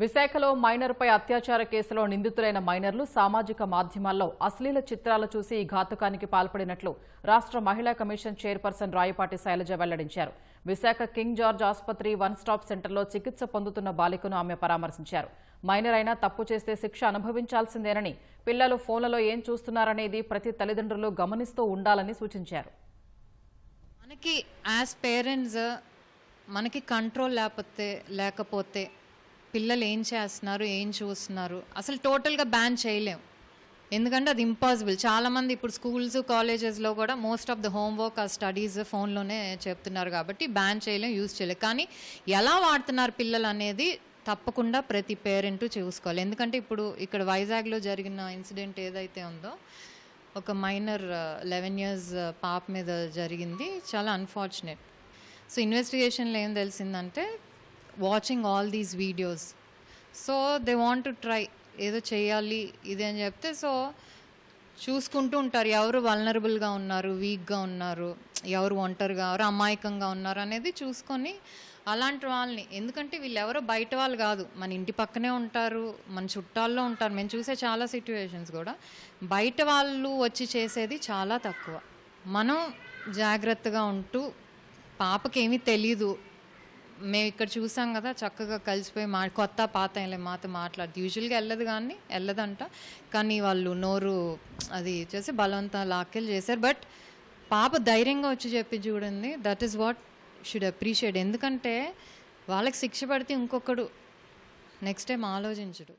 విశాఖలో మైనర్పై అత్యాచార కేసులో నిందితులైన మైనర్లు సామాజిక మాధ్యమాల్లో అశ్లీల చిత్రాలు చూసి ఈ ఘాతుకానికి పాల్పడినట్లు రాష్ట్ర మహిళా కమిషన్ చైర్పర్సన్ రాయపాటి శైలజ వెల్లడించారు. విశాఖ కింగ్ జార్జ్ ఆసుపత్రి వన్ స్టాప్ సెంటర్లో చికిత్స పొందుతున్న బాలికను ఆమె పరామర్శించారు. మైనర్ అయినా తప్పు చేస్తే శిక్ష అనుభవించాల్సిందేనని పిల్లలు ఫోన్లలో ఏం చూస్తున్నారనేది ప్రతి తల్లిదండ్రులు గమనిస్తూ ఉండాలని సూచించారు. మనకి యాజ్ పేరెంట్స్ మనకి కంట్రోల్ లేకపోతే లేకపోతే పిల్లలు ఏం చేస్తున్నారు ఏం చూస్తున్నారు? అసలు టోటల్గా బ్యాన్ చేయలేం. ఎందుకంటే అది ఇంపాసిబుల్ చాలామంది ఇప్పుడు స్కూల్స్ కాలేజెస్లో కూడా మోస్ట్ ఆఫ్ ద హోంవర్క్ ఆ స్టడీస్ ఫోన్లోనే చెప్తున్నారు కాబట్టి బ్యాన్ చేయలేం యూజ్ చేయలేం. కానీ ఎలా వాడుతున్నారు పిల్లలు అనేది తప్పకుండా ప్రతి పేరెంట్ చూసుకోవాలి. ఎందుకంటే ఇప్పుడు ఇక్కడ వైజాగ్లో జరిగిన ఇన్సిడెంట్ ఏదైతే ఉందో ఒక మైనర్ లెవెన్ ఇయర్స్ పాప మీద జరిగింది. చాలా అన్ఫార్చునేట్ సో ఇన్వెస్టిగేషన్లో ఏం తెలిసిందంటే watching all these videos so they want to try ఏదో చేయాలి ఇది అని చెప్తే సో చూసుకుంటూ ఉంటారు. ఎవరు వల్నరబుల్గా ఉన్నారు వీక్గా ఉన్నారు ఎవరు ఒంటరిగా ఎవరు అమాయకంగా ఉన్నారు అనేది చూసుకొని అలాంటి వాళ్ళని. ఎందుకంటే వీళ్ళు ఎవరో బయట వాళ్ళు కాదు. మన ఇంటి పక్కనే ఉంటారు మన చుట్టాల్లో ఉంటారు. మేము చూసే చాలా సిట్యువేషన్స్ కూడా బయట వాళ్ళు వచ్చి చేసేది చాలా తక్కువ. మనం జాగ్రత్తగా ఉంటూ పాపకి తెలీదు. మేము ఇక్కడ చూసాం కదా చక్కగా కలిసిపోయి మా కొత్త పాత వెళ్ళే మాతో మాట్లాడుతూ యూజువల్గా వెళ్ళదు కానీ వెళ్ళదంట. కానీ వాళ్ళు నోరు అది చేసి బలవంతం లాక్కెళ్ళి చేశారు. బట్ పాప ధైర్యంగా వచ్చి చెప్పి చూడండి that is what should appreciate ఎందుకంటే వాళ్ళకి శిక్ష పడితే ఇంకొకడు నెక్స్ట్ టైం ఆలోచించడు.